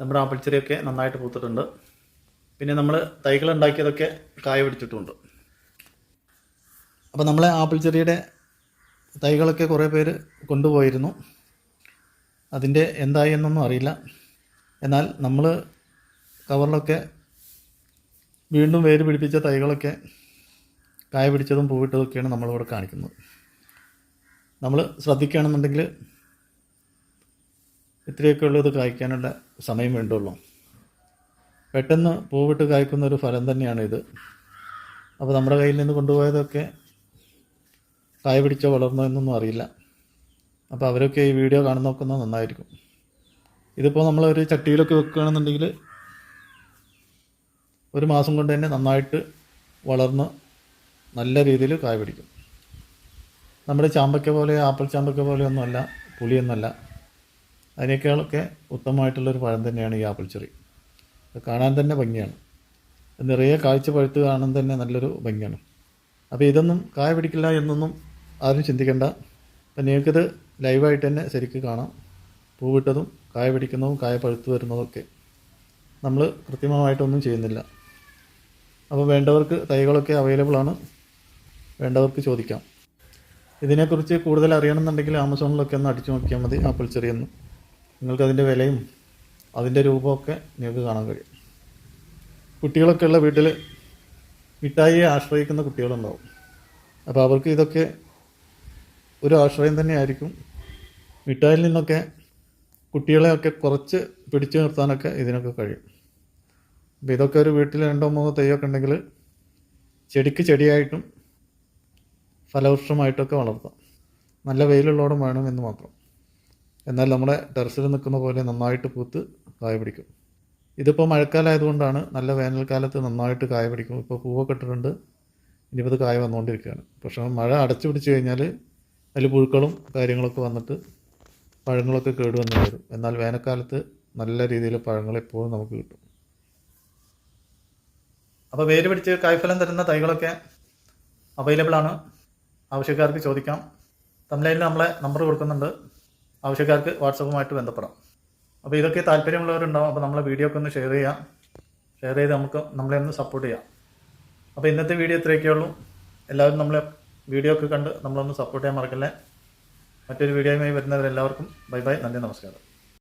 നമ്മുടെ ആപ്പിൾ ചെറിയൊക്കെ നന്നായിട്ട് പൂത്തിട്ടുണ്ട്. പിന്നെ നമ്മൾ തൈകൾ ഉണ്ടാക്കിയതൊക്കെ കായ പിടിച്ചിട്ടുമുണ്ട് അപ്പോൾ നമ്മളെ ആപ്പിൾ ചെറിയുടെ തൈകളൊക്കെ കുറേ പേര് കൊണ്ടുപോയിരുന്നു. അതിന്റെ എന്തായി എന്നൊന്നും അറിയില്ല. എന്നാൽ നമ്മൾ കവറിലൊക്കെ വീണ്ടും വേര് പിടിപ്പിച്ച തൈകളൊക്കെ കായ പിടിച്ചതും പൂവിട്ടതൊക്കെയാണ് നമ്മളിവിടെ കാണിക്കുന്നത്. നമ്മൾ ശ്രദ്ധിക്കുകയാണെന്നുണ്ടെങ്കിൽ ഇത്രയൊക്കെ ഉള്ളത് കായ്ക്കാനുള്ള സമയം വേണ്ടുള്ളൂ. പെട്ടെന്ന് പൂവിട്ട് കായ്ക്കുന്ന ഒരു ഫലം തന്നെയാണ് ഇത് അപ്പോൾ നമ്മുടെ കയ്യിൽ നിന്ന് കൊണ്ടുപോയതൊക്കെ കായ പിടിച്ചോ വളർന്നോ എന്നൊന്നും അറിയില്ല. അപ്പോൾ അവരൊക്കെ ഈ വീഡിയോ കാണുന്ന നോക്കുന്നത് നന്നായിരിക്കും. ഇതിപ്പോൾ ഒരു ചട്ടിയിലൊക്കെ വെക്കുകയാണെന്നുണ്ടെങ്കിൽ ഒരു മാസം കൊണ്ട് തന്നെ നന്നായിട്ട് വളർന്ന് നല്ല രീതിയിൽ കായ പിടിക്കും. നമ്മുടെ ചാമ്പയ്ക്ക പോലെ ആപ്പിൾ ചാമ്പയ്ക്ക പോലെയൊന്നുമല്ല പുളിയൊന്നുമല്ല. അതിനേക്കാളൊക്കെ ഉത്തമമായിട്ടുള്ളൊരു പഴം തന്നെയാണ് ഈ ആപ്പിൾ ചെറി. കാണാൻ തന്നെ ഭംഗിയാണ്. നിറയെ കാഴ്ച പഴുത്ത് കാണാൻ തന്നെ നല്ലൊരു ഭംഗിയാണ്. അപ്പോൾ ഇതൊന്നും കായ പിടിക്കില്ല എന്നൊന്നും ആരും ചിന്തിക്കേണ്ട. അപ്പം നിങ്ങൾക്കിത് ലൈവായിട്ട് തന്നെ ശരിക്ക് കാണാം. പൂവിട്ടതും കായ പിടിക്കുന്നതും കായ പഴുത്ത് വരുന്നതൊക്കെ നമ്മൾ കൃത്രിമമായിട്ടൊന്നും ചെയ്യുന്നില്ല. അപ്പോൾ വേണ്ടവർക്ക് തൈകളൊക്കെ അവൈലബിൾ ആണ്. വേണ്ടവർക്ക് ചോദിക്കാം. ഇതിനെക്കുറിച്ച് കൂടുതൽ അറിയണമെന്നുണ്ടെങ്കിൽ ആമസോണിലൊക്കെ ഒന്ന് അടിച്ചു നോക്കിയാൽ മതി ആപ്പിൾ ചെറിയെന്ന് നിങ്ങൾക്ക് അതിന്റെ വിലയും അതിന്റെ രൂപമൊക്കെ നിങ്ങൾക്ക് കാണാൻ കഴിയും. കുട്ടികളൊക്കെ ഉള്ള വീട്ടിൽ മിഠായിയെ ആശ്രയിക്കുന്ന കുട്ടികളുണ്ടാവും. അപ്പോൾ അവർക്ക് ഇതൊക്കെ ഒരു ആശ്രയം തന്നെയായിരിക്കും മിഠായിൽ നിന്നൊക്കെ കുട്ടികളെയൊക്കെ കുറച്ച് പിടിച്ചു നിർത്താനൊക്കെ ഇതിനൊക്കെ കഴിയും. അപ്പോൾ ഇതൊക്കെ ഒരു വീട്ടിൽ രണ്ടോ മൂന്നോ തൈയൊക്കെ ഉണ്ടെങ്കിൽ ചെടിക്ക് ചെടിയായിട്ടും ഫലവൃക്ഷമായിട്ടൊക്കെ വളർത്താം. നല്ല വെയിലുള്ളോടും എന്ന് മാത്രം. എന്നാൽ നമ്മുടെ ടെറസിൽ നിൽക്കുന്ന പോലെ നന്നായിട്ട് പൂത്ത് കായ പിടിക്കും. ഇതിപ്പോൾ മഴക്കാലമായതുകൊണ്ടാണ് നല്ല വേനൽക്കാലത്ത് നന്നായിട്ട് കായ പിടിക്കും. ഇപ്പോൾ പൂവൊക്കെ ഇട്ടിട്ടുണ്ട്. ഇനിയിപ്പോൾ ഇത് കായ വന്നുകൊണ്ടിരിക്കുകയാണ്. പക്ഷേ മഴ അടച്ചു പിടിച്ച് കഴിഞ്ഞാൽ അതിൽ പുഴുക്കളും കാര്യങ്ങളൊക്കെ വന്നിട്ട് പഴങ്ങളൊക്കെ കേടുവന്ന് വരും. എന്നാൽ വേനൽക്കാലത്ത് നല്ല രീതിയിൽ പഴങ്ങൾ എപ്പോഴും നമുക്ക് കിട്ടും. അപ്പോൾ വേര് പിടിച്ച് കായ്ഫലം തരുന്ന തൈകളൊക്കെ അവൈലബിൾ ആണ്. ആവശ്യക്കാർക്ക് ചോദിക്കാം. തമിഴ്നാട്ടിൽ നമ്മളെ നമ്പർ കൊടുക്കുന്നുണ്ട്. ആവശ്യക്കാർക്ക് വാട്സപ്പുമായിട്ട് ബന്ധപ്പെടാം. അപ്പോൾ ഇതൊക്കെ താല്പര്യമുള്ളവരുണ്ടാവും. അപ്പോൾ നമ്മളെ വീഡിയോ ഒക്കെ ഒന്ന് ഷെയർ ചെയ്യാം. ഷെയർ ചെയ്ത് നമുക്ക് നമ്മളെ ഒന്ന് സപ്പോർട്ട് ചെയ്യാം. അപ്പോൾ ഇന്നത്തെ വീഡിയോ ഇത്രയൊക്കെ ഉള്ളൂ. എല്ലാവരും നമ്മളെ വീഡിയോ ഒക്കെ കണ്ട് നമ്മളൊന്ന് സപ്പോർട്ട് ചെയ്യാൻ മറക്കല്ലേ. മറ്റൊരു വീഡിയോയുമായി വരുന്നവരെല്ലാവർക്കും ബൈ ബൈ നന്ദി നമസ്കാരം.